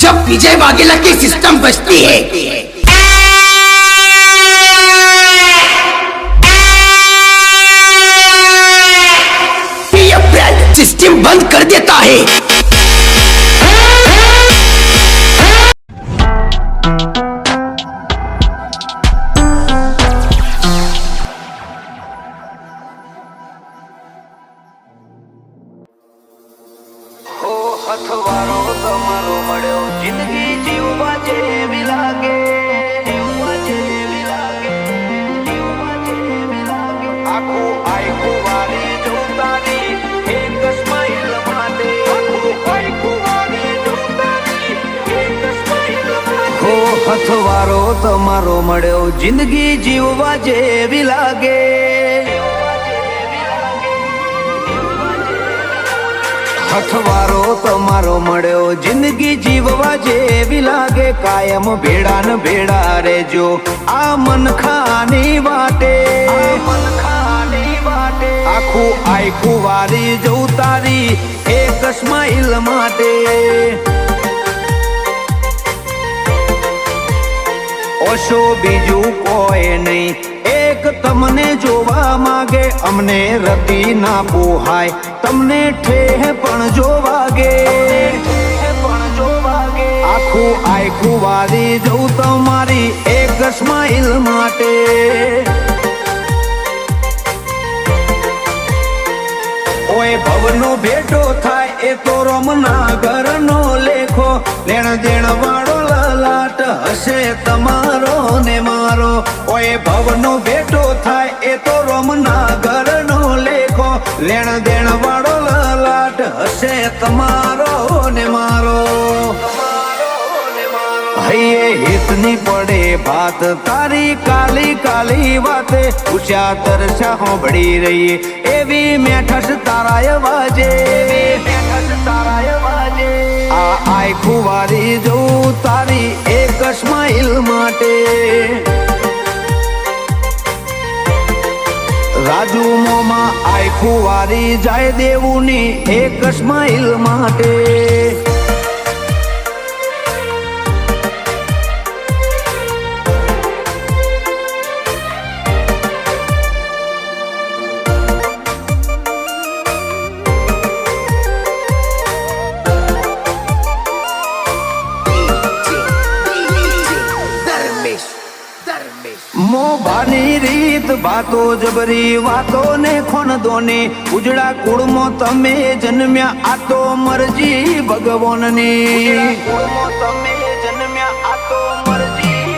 जब विजय वाघेला की सिस्टम बचती है। सिस्टम बंद कर देता है। हथवारों મળ્યો. જિંદગી જીવવા જેવી લાગે આખું આખું વારી જોતાની હથવારો તમારો મળ્યો. જિંદગી જીવવા જેવી લાગે. હથવારો તમારો મળ્યો. જિંદગી જીવવા જેવી લાગે કાયમ ભેડા ને ભેડા રેજો આ મનખાની વાટે. આખું આખું વારી જવું તારી એક સ્માઈલ માટે. ઓશો બીજું કોઈ નહીં. એક તમને જોવા માગે, અમને રતી ના પોહાય. તમને ઠેહ પણ જોવાગે આખું આખું વારી જવું તમારી એક સ્માઈલ માટે. ભવનો ભેટો થાય, એ તો રમના ઘરનો લેખો. લેણ દેણ વાળો લલાટ હશે તમારો ને મારો? ઓય ભવનો ભેટો થાય એ તો રમના ઘરનો લેખો. લેણ દેણ વાળો લાટ હશે તમારો ને મારો? હૈયે હિતની પડે ભાત તારી કાલી કાલી વાતે. ઉષા તરસા હોંભળી રહીએ, એવી મેઠસ તારાય વાજે. આ રાજુ મોમાં આખું વારી જાય દેવું ની એક સ્માઈલ માટે. મોભાની રીત, વાતો જબરી વાતો ને ખોન દોને ઉજળા કુળમાં તમે જન્મ્યા, આ તો મરજી ભગવાનની. તમે